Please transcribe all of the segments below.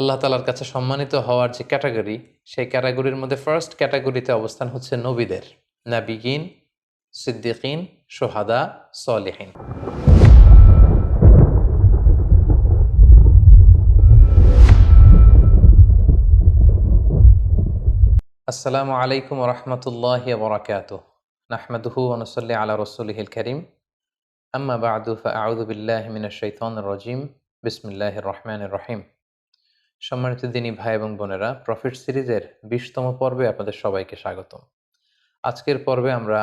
আল্লাহ তালার কাছে সম্মানিত হওয়ার যে ক্যাটাগরি, সেই ক্যাটাগরির মধ্যে ফার্স্ট ক্যাটাগরিতে অবস্থান হচ্ছে নবীদের। নাবিগিন, সিদ্দিকিন, সোহাদা, সলিহিন। আসসালামু আলাইকুম রহমতুল্লাহ বরাকাত নাহমাদুহু অনুসল্লি আলা রসুলহিল করিম। আম্মা বাদু বিল্লাহ মিনাশ শাইতানির রাজিম। বিসমিল্লাহির রহমানির রহিম। সম্মানিত দিনী ভাই এবং বোনেরা প্রফিট সিরিজের বিশতম পর্বে আপনাদের সবাইকে স্বাগতম। আজকের পর্বে আমরা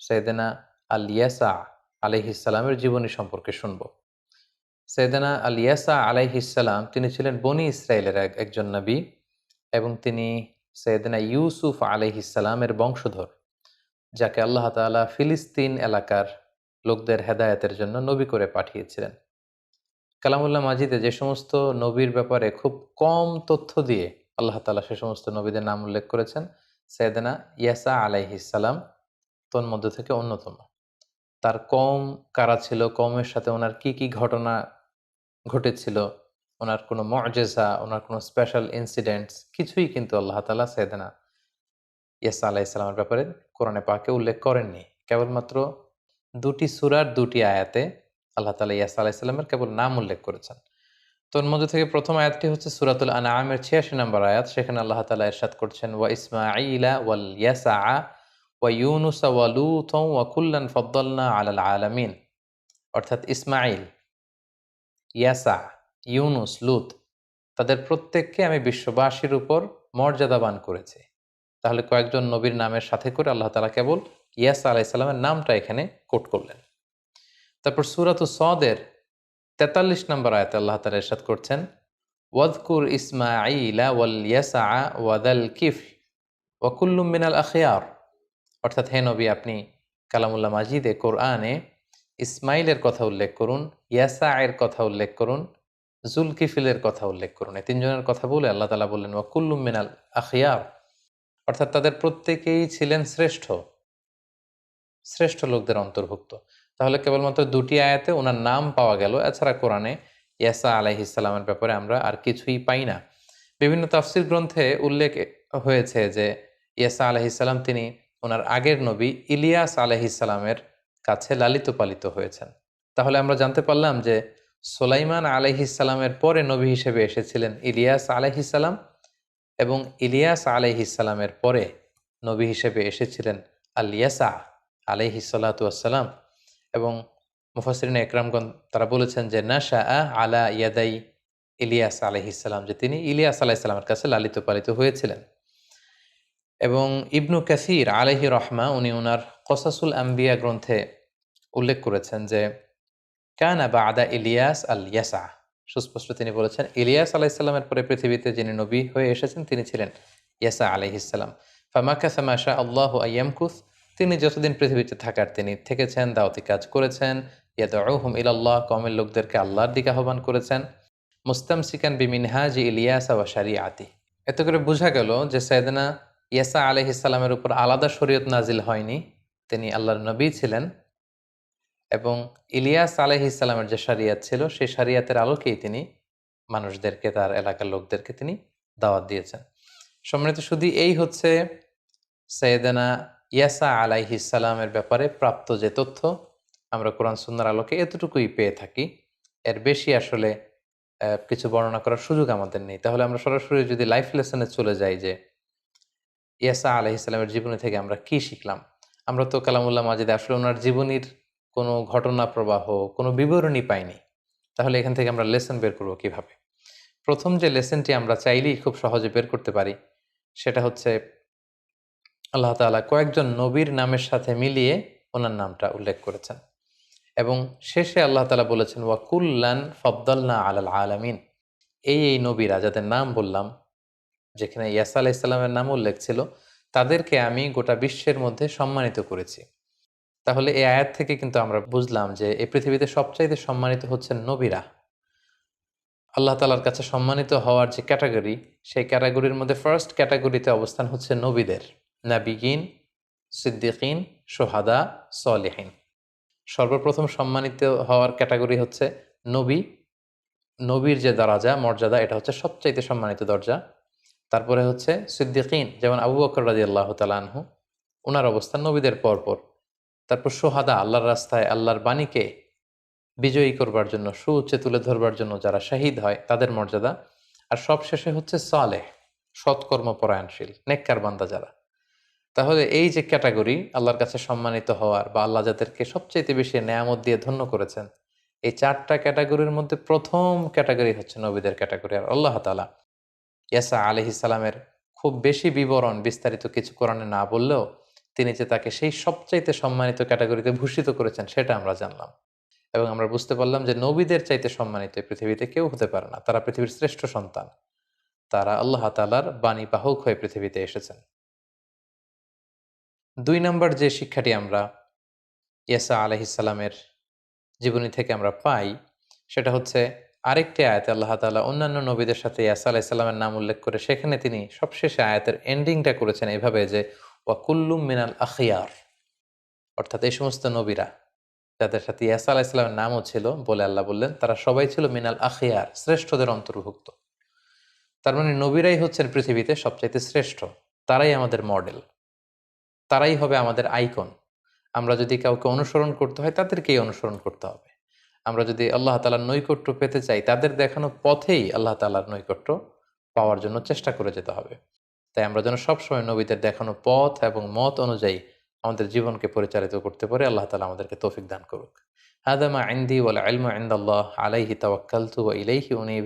সৈয়দেনা আল ইয়াসা আলাইহিসালামের জীবনী সম্পর্কে শুনব। সৈয়দেনা আল ইয়াসা আলাইহিসালাম তিনি ছিলেন বনি ইসরায়েলের এক একজন নবী এবং তিনি সৈয়দনা ইউসুফ আলাইহিসালামের বংশধর, যাকে আল্লাহ তাআলা ফিলিস্তিন এলাকার লোকদের হেদায়তের জন্য নবী করে পাঠিয়েছিলেন। কালামুল্লাহ মাজিদে যে সমস্ত নবীর ব্যাপারে খুব কম তথ্য দিয়ে আল্লাহ তালা সে সমস্ত নবীদের নাম উল্লেখ করেছেন সৈয়দনা ইয়াসা আলাইহিসালাম তন্মধ্য থেকে অন্যতম। তার কম কারা ছিল, কমের সাথে ওনার কি কি ঘটনা ঘটেছিল, ওনার কোনো মজেজা, ওনার কোনো স্পেশাল ইনসিডেন্টস, কিছুই কিন্তু আল্লাহ তালা সৈয়দনা ইয়াসা আলাইসালামের ব্যাপারে কোরআনে পাকে উল্লেখ করেননি। কেবলমাত্র দুটি সুরার দুটি আয়াতে আল্লাহ তালা ইয়াসা আলাইসাল্লামের কেবল নাম উল্লেখ করেছেন। তোর মধ্যে থেকে প্রথম আয়াতটি হচ্ছে সুরাতুল আনামের ছিয়াশি নম্বর আয়াত। সেখানে আল্লাহ তালা এরশাদ করছেন, ওয়া ইসমাঈলা ওয়াল ইয়াসা ওয়া ইউনুসা ওয়া লুত ওয়া কুল্লান ফদ্দলনা আলাল আলামিন। অর্থাৎ ইসমাইল ইয়াসা ইউনুস, লুত, তাদের প্রত্যেককে আমি বিশ্ববাসীর উপর মর্যাদাবান করেছি। তাহলে কয়েকজন নবীর নামের সাথে করে আল্লাহ তালা কেবল ইয়াসা আলাইসাল্লামের নামটা এখানে কোট করলেন। তারপর সুরাত সদের তেতাল্লিশ নম্বর আয়তে আল্লাহ তালা এরশাদ করছেন ওয়াদকুর ইসমাঈলা ওয়াল ইয়াসা ওয়াদাল কিফ ওয়াকুল্লুম মিনাল আখিয়ার অর্থাৎ হে নবী, আপনি কালামুল্লাহ মাজিদে, কোরআনে ইসমাইলের কথা উল্লেখ করুন ইয়াসা এর কথা উল্লেখ করুন, জুলকিফিলের কথা উল্লেখ করুন। এই তিনজনের কথা বলে আল্লাহ তালা বললেন ওয়াকুল্লুম মিনাল আখিয়ার অর্থাৎ তাদের প্রত্যেকেই ছিলেন শ্রেষ্ঠ। শ্রেষ্ঠ লোকদের অন্তর্ভুক্ত। তাহলে কেবলমাত্র দুটি আয়াতে ওনার নাম পাওয়া গেল, এছাড়া কোরআনে ইয়াসা আলাইহিসাল্লামের ব্যাপারে আমরা আর কিছুই পাই না। বিভিন্ন তাফসির গ্রন্থে উল্লেখ হয়েছে যে ইয়াসা আলাইহিসাল্লাম তিনি ওনার আগের নবী ইলিয়াস আলাইহিসাল্লামের কাছে লালিত পালিত হয়েছেন। তাহলে আমরা জানতে পারলাম যে সোলাইমান আলাইহিসাল্লামের পরে নবী হিসেবে এসেছিলেন ইলিয়াস আলাইহিসাল্লাম এবং ইলিয়াস আলাইহিসাল্লামের পরে নবী হিসেবে এসেছিলেন আলিয়াসা আলাইহি সাল্লাতাম এবং মুফাসরিন একরামগণ তারা বলেছেন যে, নাশা আলা ইয়াদাই ইলিয়াস আলহিসাল্লাম যে তিনি ইলিয়াস আলাহিসাল্লামের কাছে লালিত পালিত হয়েছিলেন। এবং ইবনু কাসির আলহি রহমা, উনি ওনার কসাসুল আম্বিয়া গ্রন্থে উল্লেখ করেছেন যে, কানা বা আদা ইলিয়াস আল ইয়াসা সুস্পষ্ট তিনি বলেছেন, ইলিয়াস আলাইসাল্লামের পরে পৃথিবীতে যিনি নবী হয়ে এসেছেন, তিনি ছিলেন ইয়াসা আলহিসাল্লাম ফামাকা সামাশা আল্লাহ আয়ামকুস তিনি যতদিন পৃথিবীতে থাকার তিনি থেকেছেন, দাওয়াতি কাজ করেছেন। ইয়াদুম ইলাল্লাহ কমের লোকদেরকে আল্লাহর দিকে আহ্বান করেছেন। মুস্তাম সিকান বিমিনহাজ ইলিয়াসা ওয়া আতি এত করে বোঝা গেল যে সৈয়দনা ইয়াসা আলহিসাল্লামের উপর আলাদা শরীয়ত নাজিল হয়নি। তিনি আল্লাহর নবী ছিলেন এবং ইলিয়াস আলহিসাল্লামের যে সারিয়াত ছিল, সেই সারিয়াতের আলোকেই তিনি মানুষদেরকে, তার এলাকার লোকদেরকে তিনি দাওয়াত দিয়েছেন। সম্মানিত শুধু এই হচ্ছে সৈয়দানা ইয়াসা আলাইহিসালামের ব্যাপারে প্রাপ্ত যে তথ্য আমরা কোরআন সুন্নার আলোকে এতটুকুই পেয়ে থাকি, এর বেশি আসলে কিছু বর্ণনা করার সুযোগ আমাদের নেই। তাহলে আমরা সরাসরি যদি লাইফ লেসনে চলে যাই যে ইয়াসা আলাইহিসালামের জীবনী থেকে আমরা কি শিখলাম? আমরা তো কালামুল্লাহ মাজিদে আসলে ওনার জীবনীর কোনো ঘটনা প্রবাহ, কোনো বিবরণী পাইনি। তাহলে এখান থেকে আমরা লেসন বের করব কীভাবে? প্রথম যে লেসনটি আমরা চাইলেই খুব সহজে বের করতে পারি, সেটা হচ্ছে আল্লাহ তালা কয়েকজন নবীর নামের সাথে মিলিয়ে ওনার নামটা উল্লেখ করেছেন। এবং শেষে আল্লাহ তালা বলেছেন ওয়াকুল্লান ফবদুল্না আলাল আলামিন। এই এই নবীরা যাদের নাম বললাম, যেখানে ইয়াসা আলাহ ইসলামের নাম উল্লেখ ছিল, তাদেরকে আমি গোটা বিশ্বের মধ্যে সম্মানিত করেছি। তাহলে এই আয়াত থেকে কিন্তু আমরা বুঝলাম যে এই পৃথিবীতে সবচাইতে সম্মানিত হচ্ছেন নবীরা। আল্লাহ তালার কাছে সম্মানিত হওয়ার যে ক্যাটাগরি, সেই ক্যাটাগরির মধ্যে ফার্স্ট ক্যাটাগরিতে অবস্থান হচ্ছে নবীদের। নাবিগিন, সিদ্দিকিন, সোহাদা, সলেহীন। সর্বপ্রথম সম্মানিত হওয়ার ক্যাটাগরি হচ্ছে নবী। নবীর যে দরাজা, মর্যাদা, এটা হচ্ছে সবচাইতে সম্মানিত দরজা। তারপরে হচ্ছে সিদ্দিকিন, যেমন আবু বকর রাজি আল্লাহ তালানহু ওনার অবস্থান নবীদের পরপর। তারপর সোহাদা, আল্লাহর রাস্তায়, আল্লাহর বাণীকে বিজয়ী করবার জন্য, সুউচ্চে তুলে ধরবার জন্য যারা শাহিদ হয়, তাদের মর্যাদা। আর সবশেষে হচ্ছে সালেহ সৎকর্ম পরায়ণশীল নেককার বান্দা যারা। তাহলে এই যে ক্যাটাগরি, আল্লাহর কাছে সম্মানিত হওয়ার বা আল্লাহ যাদেরকে সবচেয়ে বেশি নেয়ামত দিয়ে ধন্য করেছেন, এই চারটা ক্যাটাগরির মধ্যে প্রথম ক্যাটাগরি হচ্ছে নবীদের ক্যাটাগরি আর আল্লাহ তালা ইয়াসা আলহ ইসালামের খুব বেশি বিবরণ, বিস্তারিত কিছু কোরআনে না বললেও তিনি যে তাকে সেই সবচাইতে সম্মানিত ক্যাটাগরিতে ভূষিত করেছেন, সেটা আমরা জানলাম। এবং আমরা বুঝতে পারলাম যে নবীদের চাইতে সম্মানিত পৃথিবীতে কেউ হতে পারে না, তারা পৃথিবীর শ্রেষ্ঠ সন্তান। তারা আল্লাহ তালার বাণী বাহক হয়ে পৃথিবীতে এসেছেন। দুই নম্বর যে শিক্ষাটি আমরা ইয়াসা আলহিসাল্লামের জীবনী থেকে আমরা পাই, সেটা হচ্ছে আরেকটি আয়াতে আল্লাহ তালা অন্যান্য নবীদের সাথে ইয়াসা আলাহিসাল্লামের নাম উল্লেখ করে সেখানে তিনি সবশেষে আয়াতের এন্ডিংটা করেছেন এভাবে যে ওয়াকুল্লুম মিনাল আখিয়ার অর্থাৎ এই সমস্ত নবীরা যাদের সাথে ইয়াসা আলাহিসাল্লামের নামও ছিল বলে আল্লাহ বললেন, তারা সবাই ছিল মিনাল আখিয়ার, শ্রেষ্ঠদের অন্তর্ভুক্ত। তার মানে নবীরাই হচ্ছেন পৃথিবীতে সবচাইতে শ্রেষ্ঠ, তারাই আমাদের মডেল তারাই হবে আমাদের আইকন। আমরা যদি কাউকে অনুসরণ করতে হয়, তাদেরকেই অনুসরণ করতে হবে। আমরা যদি আল্লাহ তালার নৈকট্য পেতে চাই, তাদের দেখানো পথেই আল্লাহ তালার নৈকট্য পাওয়ার জন্য চেষ্টা করে যেতে হবে। তাই আমরা যেন সবসময় নবীদের দেখানো পথ এবং মত অনুযায়ী আমাদের জীবনকে পরিচালিত করতে পারে, আল্লাহ তালা আমাদেরকে তৌফিক দান করুক। হাদামা আইন্দি ওয়াল আলমা ইন্দাল্লাহ আলাইহি তাওয়াক্কালতু ওয়া ইলাইহি উনিব।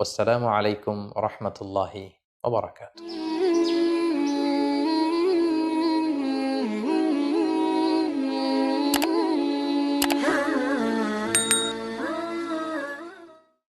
আসসালামু আলাইকুম রহমতুল্লাহি ওবরাকাতুহ